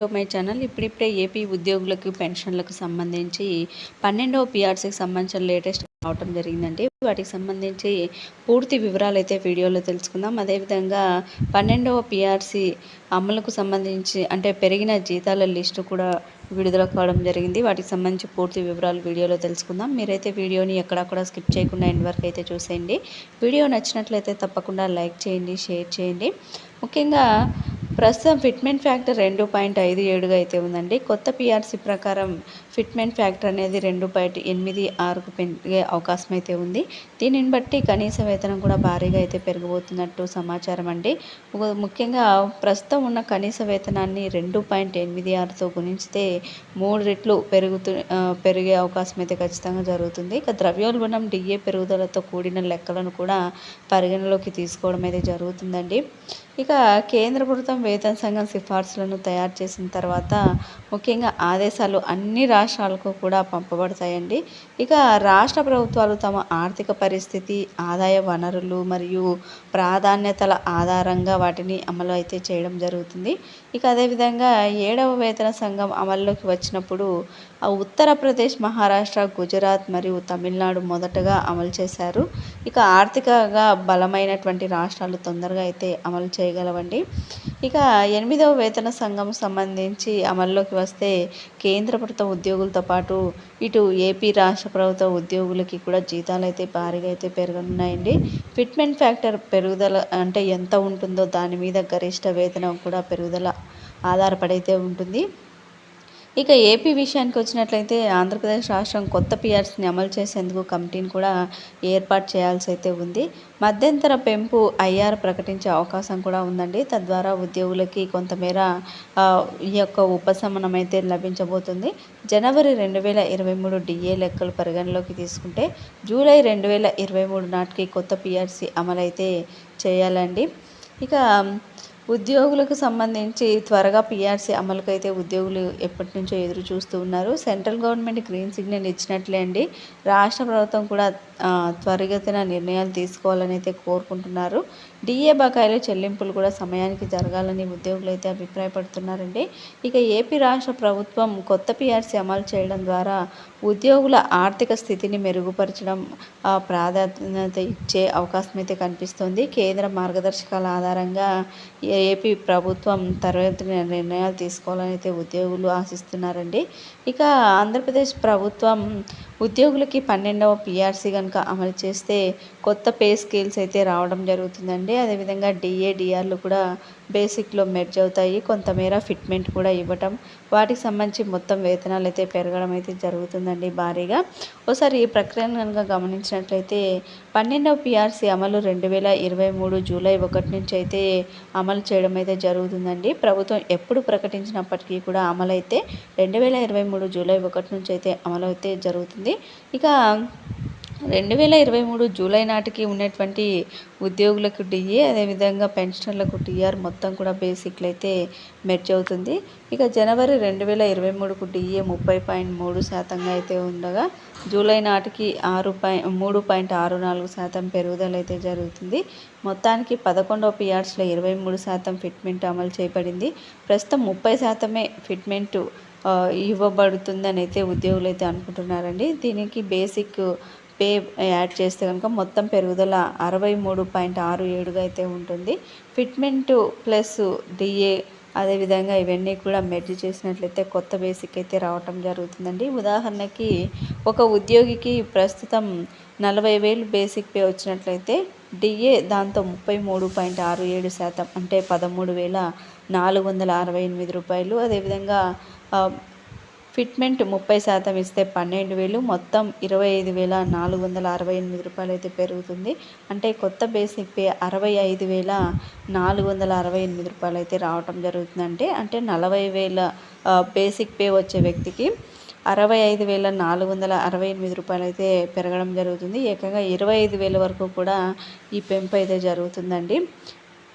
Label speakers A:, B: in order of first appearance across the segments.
A: My channel ఇప్పుడిప్పుడే AP ఉద్యోగులకు పెన్షన్లకు సంబంధించి పన్నెండవ పిఆర్సీకి సంబంధించిన లేటెస్ట్ రావటం జరిగిందండి. వాటికి సంబంధించి పూర్తి వివరాలు అయితే వీడియోలో తెలుసుకుందాం. అదేవిధంగా పన్నెండవ పిఆర్సీ అమలుకు సంబంధించి అంటే పెరిగిన జీతాల లిస్టు కూడా విడుదల కావడం జరిగింది. వాటికి సంబంధించి పూర్తి వివరాలు వీడియోలో తెలుసుకుందాం. మీరైతే వీడియోని ఎక్కడక్కడ స్కిప్ చేయకుండా ఎండ్ వరకు అయితే చూసేయండి. వీడియో నచ్చినట్లయితే తప్పకుండా లైక్ చేయండి షేర్ చేయండి. ముఖ్యంగా ప్రస్తుతం ఫిట్మెంట్ ఫ్యాక్టర్ రెండు పాయింట్ ఐదు ఏడుగా అయితే ఉందండి. కొత్త పిఆర్సీ ప్రకారం ఫిట్మెంట్ ఫ్యాక్టర్ అనేది రెండు పాయింట్ ఎనిమిది ఆరుకు పెరిగే అవకాశం అయితే ఉంది. దీనిని బట్టి కనీస వేతనం కూడా భారీగా అయితే పెరగబోతున్నట్టు సమాచారం అండి. ముఖ్యంగా ప్రస్తుతం ఉన్న కనీస వేతనాన్ని రెండు పాయింట్ ఎనిమిది ఆరుతో గుణించితే మూడు రెట్లు పెరుగుతు పెరిగే అవకాశం అయితే ఖచ్చితంగా జరుగుతుంది. ఇక ద్రవ్యోల్బణం డిఏ పెరుగుదలతో కూడిన లెక్కలను కూడా పరిగణలోకి తీసుకోవడం అయితే జరుగుతుందండి. ఇక కేంద్ర ప్రభుత్వం వేతన సంఘం సిఫార్సులను తయారు చేసిన తర్వాత ముఖ్యంగా ఆదేశాలు అన్ని రాష్ట్రాలకు కూడా పంపబడతాయండి. ఇక రాష్ట్ర ప్రభుత్వాలు తమ ఆర్థిక పరిస్థితి ఆదాయ వనరులు మరియు ప్రాధాన్యతల ఆధారంగా వాటిని అమలు అయితే చేయడం జరుగుతుంది. ఇక అదేవిధంగా ఏడవ వేతన సంఘం అమల్లోకి వచ్చినప్పుడు ఉత్తరప్రదేశ్ మహారాష్ట్ర గుజరాత్ మరియు తమిళనాడు మొదటగా అమలు చేశారు. ఇక ఆర్థికంగా బలమైనటువంటి రాష్ట్రాలు తొందరగా అయితే అమలు చేయగలవండి. ఇక ఎనిమిదవ వేతన సంఘం సంబంధించి అమల్లోకి వస్తే కేంద్ర ప్రభుత్వ ఉద్యోగులతో పాటు ఇటు ఏపీ రాష్ట్ర ప్రభుత్వ ఉద్యోగులకి కూడా జీతాలు అయితే భారీగా అయితే పెరగనున్నాయండి. ఫిట్మెంట్ ఫ్యాక్టర్ పెరుగుదల అంటే ఎంత ఉంటుందో దాని మీద గరిష్ట వేతనం కూడా పెరుగుదల ఆధారపడైతే ఉంటుంది. ఇక ఏపీ విషయానికి వచ్చినట్లయితే ఆంధ్రప్రదేశ్ రాష్ట్రం కొత్త పిఆర్సీని అమలు చేసేందుకు కమిటీని కూడా ఏర్పాటు చేయాల్సి అయితే ఉంది. మధ్యంతర పెంపు ఐఆర్ ప్రకటించే అవకాశం కూడా ఉందండి. తద్వారా ఉద్యోగులకి కొంతమేర ఈ యొక్క ఉపశమనం అయితే లభించబోతుంది. జనవరి రెండు వేల ఇరవై మూడు డిఏ లెక్కలు పరిగణలోకి తీసుకుంటే జూలై రెండు వేల ఇరవై మూడు నాటికి కొత్త పిఆర్సీ అమలైతే చేయాలండి. ఇక ఉద్యోగులకు సంబంధించి త్వరగా పీఆర్సీ అమలుకైతే ఉద్యోగులు ఎప్పటి నుంచో ఎదురు చూస్తూ ఉన్నారు. సెంట్రల్ గవర్నమెంట్ గ్రీన్ సిగ్నల్ ఇచ్చినట్లే అండి. రాష్ట్ర ప్రభుత్వం కూడా త్వరిగతిన నిర్ణయాలు తీసుకోవాలని అయితే కోరుకుంటున్నారు. డిఏ బకాయిల చెల్లింపులు కూడా సమయానికి జరగాలని ఉద్యోగులు అయితే అభిప్రాయపడుతున్నారండి. ఇక ఏపీ రాష్ట్ర ప్రభుత్వం కొత్త పిఆర్సీ అమలు చేయడం ద్వారా ఉద్యోగుల ఆర్థిక స్థితిని మెరుగుపరచడం ప్రాధాన్యత ఇచ్చే అవకాశం అయితే కనిపిస్తుంది. కేంద్ర మార్గదర్శకాల ఆధారంగా ఏపీ ప్రభుత్వం తరగతి నిర్ణయాలు తీసుకోవాలని అయితే ఉద్యోగులు ఆశిస్తున్నారండి. ఇక ఆంధ్రప్రదేశ్ ప్రభుత్వం ఉద్యోగులకి పన్నెండవ పిఆర్సీ కనుక అమలు చేస్తే కొత్త పే స్కేల్స్ అయితే రావడం జరుగుతుందండి. అదేవిధంగా డిఏ డిఆర్లు కూడా బేసిక్లో మెర్జ్ అవుతాయి. కొంతమేర ఫిట్మెంట్ కూడా ఇవ్వటం. వాటికి సంబంధించి మొత్తం వేతనాలు అయితే పెరగడం అయితే జరుగుతుందండి భారీగా. ఒకసారి ఈ ప్రక్రియను కనుక గమనించినట్లయితే పన్నెండవ పిఆర్సీ అమలు రెండు వేల ఇరవై మూడు జూలై ఒకటి నుంచి అయితే అమలు చేయడం అయితే జరుగుతుందండి. ప్రభుత్వం ఎప్పుడు ప్రకటించినప్పటికీ కూడా అమలు అయితే రెండు వేల ఇరవై మూడు జూలై ఒకటి నుంచి అయితే అమలు అయితే జరుగుతుంది. ఇక రెండు వేల ఇరవై మూడు జూలై నాటికి ఉన్నటువంటి ఉద్యోగులకు డిఏ అదేవిధంగా పెన్షనర్లకు టీఆర్ మొత్తం కూడా బేసిక్లు అయితే మెర్జ్ అవుతుంది. ఇక జనవరి రెండు వేల ఇరవై మూడుకు డిఏ ముప్పై పాయింట్ మూడు శాతంగా అయితే ఉండగా జూలై నాటికి ఆరు పాయింట్ మూడు పాయింట్ ఆరు నాలుగు శాతం పెరుగుదల అయితే జరుగుతుంది. మొత్తానికి పదకొండవ పిఆర్స్లో ఇరవై మూడు శాతం ఫిట్మెంట్ అమలు చేయబడింది ప్రస్తుతం ముప్పై శాతమే ఫిట్మెంట్ ఇవ్వబడుతుందని అయితే ఉద్యోగులు అయితే అనుకుంటున్నారండి. దీనికి బేసిక్ పే యాడ్ చేస్తే కనుక మొత్తం పెరుగుదల అరవై మూడు పాయింట్ ఆరు ఏడుగా అయితే ఉంటుంది. ఫిట్మెంట్ ప్లస్ డిఏ అదేవిధంగా ఇవన్నీ కూడా మెర్జ్ చేసినట్లయితే కొత్త బేసిక్ అయితే రావటం జరుగుతుందండి. ఉదాహరణకి ఒక ఉద్యోగికి ప్రస్తుతం నలభై వేలు బేసిక్ పే వచ్చినట్లయితే డిఏ దాంతో ముప్పై మూడు పాయింట్ ఆరు ఏడు శాతం అంటే పదమూడు వేల నాలుగు వందల అరవై ఎనిమిది రూపాయలు. అదేవిధంగా ఫిట్మెంట్ ముప్పై శాతం ఇస్తే పన్నెండు వేలు మొత్తం ఇరవై ఐదు వేల నాలుగు వందల అరవై ఎనిమిది రూపాయలు అయితే పెరుగుతుంది. అంటే కొత్త బేసిక్ పే అరవై ఐదు వేల నాలుగు వందల అరవై ఎనిమిది రూపాయలు అయితే రావటం జరుగుతుందంటే అంటే నలభై వేల బేసిక్ పే వచ్చే వ్యక్తికి అరవై ఐదు వేల నాలుగు వందల అరవై ఎనిమిది రూపాయలు అయితే పెరగడం జరుగుతుంది. ఏకంగా ఇరవై ఐదు వేల వరకు కూడా ఈ పెంపు అయితే జరుగుతుందండి.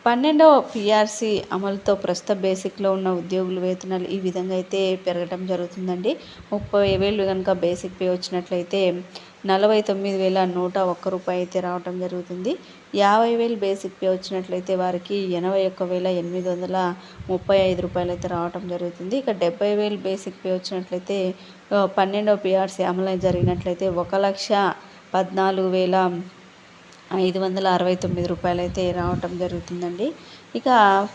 A: పన్నెండవ పిఆర్సీ అమలుతో ప్రస్తుత బేసిక్లో ఉన్న ఉద్యోగుల వేతనాలు ఈ విధంగా అయితే పెరగడం జరుగుతుందండి. ముప్పై వేలు కనుక బేసిక్ పే వచ్చినట్లయితే నలభై తొమ్మిది వేల నూట ఒక్క రూపాయి అయితే రావటం జరుగుతుంది. యాభై వేలు బేసిక్ పే వచ్చినట్లయితే వారికి ఎనభై ఒక్క వేల ఎనిమిది వందల ముప్పై ఐదు రూపాయలు అయితే రావటం జరుగుతుంది. ఇక డెబ్బై వేలు బేసిక్ పే వచ్చినట్లయితే పన్నెండవ పిఆర్సీ అమలు జరిగినట్లయితే ఒక లక్ష పద్నాలుగు వేల ఐదు వందల అరవై తొమ్మిది రూపాయలు అయితే రావటం జరుగుతుందండి. ఇక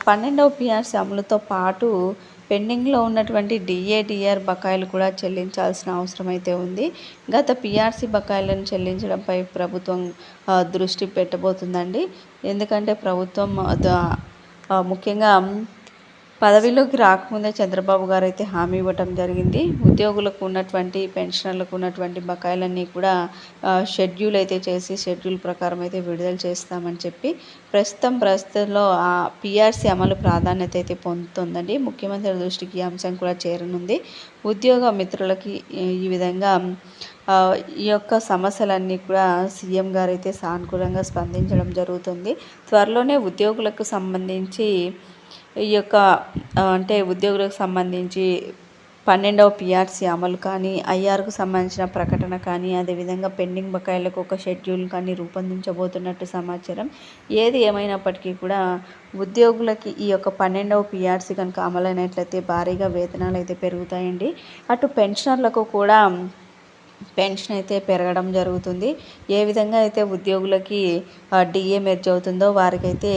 A: పన్నెండవ పిఆర్సీ అమలుతో పాటు పెండింగ్లో ఉన్నటువంటి డిఏడిఆర్ బకాయిలు కూడా చెల్లించాల్సిన అవసరం అయితే ఉంది. గత పిఆర్సీ బకాయిలను చెల్లించడంపై ప్రభుత్వం దృష్టి పెట్టబోతుందండి. ఎందుకంటే ప్రభుత్వం ముఖ్యంగా పదవిలోకి రాకముందే చంద్రబాబు గారు అయితే హామీ ఇవ్వటం జరిగింది. ఉద్యోగులకు ఉన్నటువంటి పెన్షనర్లకు ఉన్నటువంటి బకాయిలన్నీ కూడా షెడ్యూల్ అయితే చేసి షెడ్యూల్ ప్రకారం అయితే విడుదల చేస్తామని చెప్పి ప్రస్తుతం ప్రస్తుతంలో ఆ పిఆర్సీ అమలు ప్రాధాన్యత అయితే పొందుతుందండి. ముఖ్యమంత్రి దృష్టికి ఈ అంశం కూడా చేరనుంది. ఉద్యోగ మిత్రులకి ఈ విధంగా ఈ యొక్క సమస్యలన్నీ కూడా సీఎం గారు అయితే సానుకూలంగా స్పందించడం జరుగుతుంది. త్వరలోనే ఉద్యోగులకు సంబంధించి ఈ యొక్క అంటే ఉద్యోగులకు సంబంధించి పన్నెండవ పిఆర్సీ అమలు కానీ ఐఆర్కు సంబంధించిన ప్రకటన కానీ అదేవిధంగా పెండింగ్ బకాయిలకు ఒక షెడ్యూల్ కానీ రూపొందించబోతున్నట్టు సమాచారం. ఏది ఏమైనప్పటికీ కూడా ఉద్యోగులకి ఈ యొక్క పన్నెండవ పిఆర్సీ కనుక అమలైనట్లయితే భారీగా వేతనాలు అయితే పెరుగుతాయండి. అటు పెన్షనర్లకు కూడా పెన్షన్ అయితే పెరగడం జరుగుతుంది. ఏ విధంగా అయితే ఉద్యోగులకి డిఏ మెర్జ్ అవుతుందో వారికైతే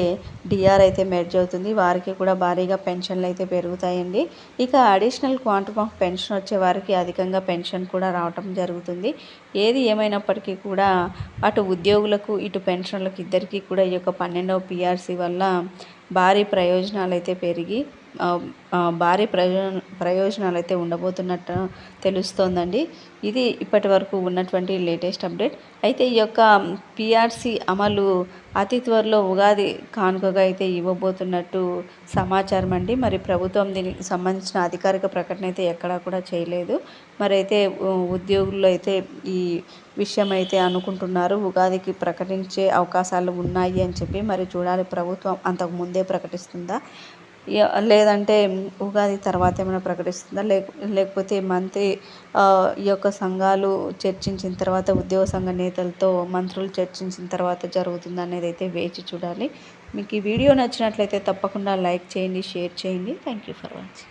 A: డిఆర్ అయితే మెర్జ్ అవుతుంది. వారికి కూడా భారీగా పెన్షన్లు అయితే పెరుగుతాయండి. ఇక అడిషనల్ క్వాంటమ్ ఆఫ్ పెన్షన్ వచ్చే వారికి అధికంగా పెన్షన్ కూడా రావటం జరుగుతుంది. ఏది ఏమైనప్పటికీ కూడా అటు ఉద్యోగులకు ఇటు పెన్షన్లకు ఇద్దరికీ కూడా ఈ యొక్క పన్నెండవ పిఆర్సీ వల్ల భారీ ప్రయోజనాలు అయితే పెరిగి భారీ ప్రయోజన ప్రయోజనాలు అయితే ఉండబోతున్నట్టు తెలుస్తోందండి. ఇది ఇప్పటి వరకు ఉన్నటువంటి లేటెస్ట్ అప్డేట్. అయితే ఈ యొక్క పిఆర్సీ అమలు అతి త్వరలో ఉగాది కానుకగా అయితే ఇవ్వబోతున్నట్టు సమాచారం అండి. మరి ప్రభుత్వం దీనికి సంబంధించిన అధికారిక ప్రకటన అయితే ఎక్కడా కూడా చేయలేదు. మరి అయితే ఉద్యోగులు అయితే ఈ విషయం అయితే అనుకుంటున్నారు. ఉగాదికి ప్రకటించే అవకాశాలు ఉన్నాయి అని చెప్పి మరి చూడాలి. ప్రభుత్వం అంతకు ముందే ప్రకటిస్తుందా? లేదంటే ఉగాది తర్వాత ఏమైనా ప్రకటిస్తుందా? లేక లేకపోతే మంత్రి ఈ యొక్క సంఘాలు చర్చించిన తర్వాత ఉద్యోగ సంఘ నేతలతో మంత్రులు చర్చించిన తర్వాత జరుగుతుంది అనేది అయితే వేచి చూడాలి. మీకు ఈ వీడియో నచ్చినట్లయితే తప్పకుండా లైక్ చేయండి షేర్ చేయండి. Thank you for watching